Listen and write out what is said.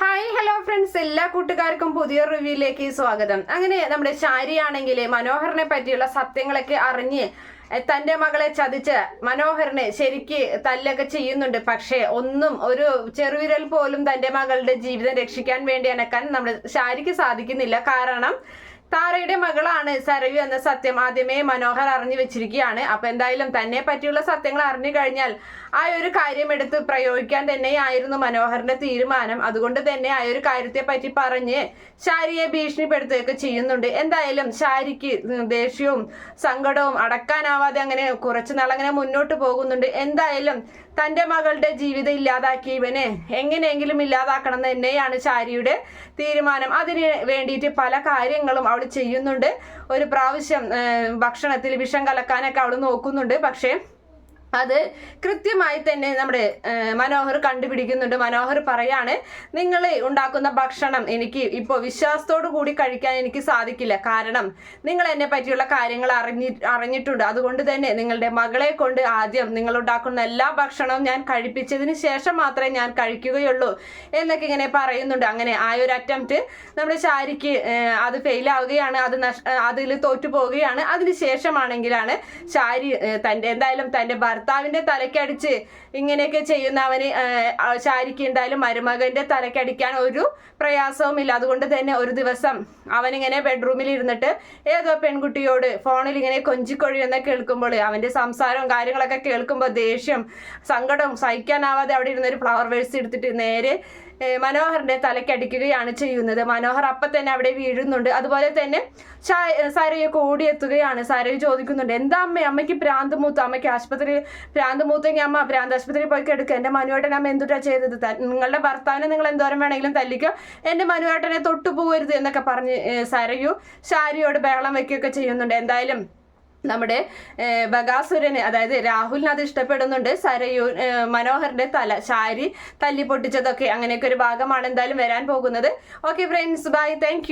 Hi hello friends എല്ലാ കൂട്ടുകാർക്കും പുതിയ റിവ്യൂയിലേക്ക് സ്വാഗതം. അങ്ങനെ നമ്മുടെ ശാരി ആണെങ്കിൽ മനോഹറിനെ പറ്റിയുള്ള സത്യങ്ങളൊക്കെ അറിഞ്ഞ് തന്റെ മകളെ ചതിച്ച് മനോഹറിനെ ശരിക്ക് തല്ലൊക്കെ ചെയ്യുന്നുണ്ട്. പക്ഷേ ഒന്നും ഒരു ചെറുവിരൽ പോലും തന്റെ മകളുടെ ജീവിതം രക്ഷിക്കാൻ വേണ്ടി അനക്കാൻ നമ്മുടെ ശാരിക്ക് സാധിക്കുന്നില്ല. കാരണം താരയുടെ മകളാണ് സരവി എന്ന സത്യം ആദ്യമേ മനോഹർ അറിഞ്ഞു വെച്ചിരിക്കുകയാണ്. അപ്പൊ എന്തായാലും തന്നെ പറ്റിയുള്ള സത്യങ്ങൾ അറിഞ്ഞു കഴിഞ്ഞാൽ ആ ഒരു കാര്യം എടുത്ത് പ്രയോഗിക്കാൻ തന്നെയായിരുന്നു മനോഹറിന്റെ തീരുമാനം. അതുകൊണ്ട് തന്നെ ആ ഒരു കാര്യത്തെ പറ്റി പറഞ്ഞ് ശാരിയെ ഭീഷണിപ്പെടുത്തുകയൊക്കെ ചെയ്യുന്നുണ്ട്. എന്തായാലും ശാരിക്ക് ദേഷ്യവും സങ്കടവും അടക്കാനാവാതെ അങ്ങനെ കുറച്ചു നാൾ അങ്ങനെ മുന്നോട്ട് പോകുന്നുണ്ട്. എന്തായാലും തന്റെ മകളുടെ ജീവിതം ഇല്ലാതാക്കി ഇവനെ എങ്ങനെയെങ്കിലും ഇല്ലാതാക്കണം തന്നെയാണ് ശാരിയുടെ തീരുമാനം. അതിന് വേണ്ടിയിട്ട് പല കാര്യങ്ങളും അവൾ ചെയ്യുന്നുണ്ട്. ഒരു പ്രാവശ്യം ഭക്ഷണത്തിൽ വിഷം കലക്കാനൊക്കെ അവൾ നോക്കുന്നുണ്ട്. പക്ഷേ അത് കൃത്യമായി തന്നെ നമ്മുടെ മനോഹർ കണ്ടുപിടിക്കുന്നുണ്ട്. മനോഹർ പറയാണ് നിങ്ങൾ ഉണ്ടാക്കുന്ന ഭക്ഷണം എനിക്ക് ഇപ്പോൾ വിശ്വാസത്തോടു കൂടി കഴിക്കാൻ എനിക്ക് സാധിക്കില്ല. കാരണം നിങ്ങൾ എന്നെ പറ്റിയുള്ള കാര്യങ്ങൾ അറിഞ്ഞി അറിഞ്ഞിട്ടുണ്ട്. അതുകൊണ്ട് തന്നെ നിങ്ങളുടെ മകളെ കൊണ്ട് ആദ്യം നിങ്ങൾ ഉണ്ടാക്കുന്ന എല്ലാ ഭക്ഷണവും ഞാൻ കഴിപ്പിച്ചതിന് ശേഷം മാത്രമേ ഞാൻ കഴിക്കുകയുള്ളൂ എന്നൊക്കെ ഇങ്ങനെ പറയുന്നുണ്ട്. അങ്ങനെ ആ ഒരു അറ്റംപ്റ്റ് നമ്മുടെ ശാരിക്ക് അത് ഫെയിലാവുകയാണ് അത് നഷ് അതിൽ തോറ്റു പോവുകയാണ്. അതിന് ശേഷമാണെങ്കിലാണ് ശാരി തന്റെ എന്തായാലും തന്റെ ഭർത്താവിന്റെ തലക്കടിച്ച് ഇങ്ങനെയൊക്കെ ചെയ്യുന്നവന് ശാരിക്ക് എന്തായാലും മരുമകന്റെ തലക്കടിക്കാൻ ഒരു പ്രയാസവുമില്ല. അതുകൊണ്ട് തന്നെ ഒരു ദിവസം അവനിങ്ങനെ ബെഡ്റൂമിൽ ഇരുന്നിട്ട് ഏതോ പെൺകുട്ടിയോട് ഫോണിൽ ഇങ്ങനെ കൊഞ്ചിക്കൊഴിയെന്ന് കേൾക്കുമ്പോൾ അവന്റെ സംസാരവും കാര്യങ്ങളൊക്കെ കേൾക്കുമ്പോൾ ദേഷ്യം സങ്കടം സഹിക്കാനാവാതെ അവിടെ ഇരുന്നൊരു ഫ്ലവർ വേഴ്സ് എടുത്തിട്ട് നേരെ മനോഹറിന്റെ തലക്കടിക്കുകയാണ് ചെയ്യുന്നത്. മനോഹർ അപ്പൊ തന്നെ അവിടെ വീഴുന്നുണ്ട്. അതുപോലെ തന്നെ സാരയൊക്കെ ഓടിയെത്തുകയാണ്. സാരയെ ചോദിക്കുന്നുണ്ട് എന്താ അമ്മ? അമ്മയ്ക്ക് പ്രാന്ത് മൂത്ത് അമ്മയ്ക്ക് ആശുപത്രി ഭ്രാന്ത് മൂത്തെങ്കിൽ അമ്മ ഭ്രാന്ത് ആശുപത്രിയിൽ പോയി എടുക്കുക എന്റെ മനുവേട്ടൻ അമ്മ എന്തുട്ടാ ചെയ്തത്? നിങ്ങളുടെ ഭർത്താവിനെ നിങ്ങൾ എന്തോരം വേണമെങ്കിലും തല്ലിക്കോ. എന്റെ മനുവേട്ടനെ തൊട്ടു പോകരുത് എന്നൊക്കെ പറഞ്ഞ് സരയു ശാരിയോട് ബഹളം വെക്കുകയൊക്കെ ചെയ്യുന്നുണ്ട്. എന്തായാലും നമ്മുടെ ബഗാസുരന് അതായത് രാഹുലിന് അത് ഇഷ്ടപ്പെടുന്നുണ്ട്. സരയു മനോഹറിന്റെ തല ശാരി തല്ലി പൊട്ടിച്ചതൊക്കെ അങ്ങനെയൊക്കെ ഒരു ഭാഗമാണ് എന്തായാലും വരാൻ പോകുന്നത്. Okay friends bye thank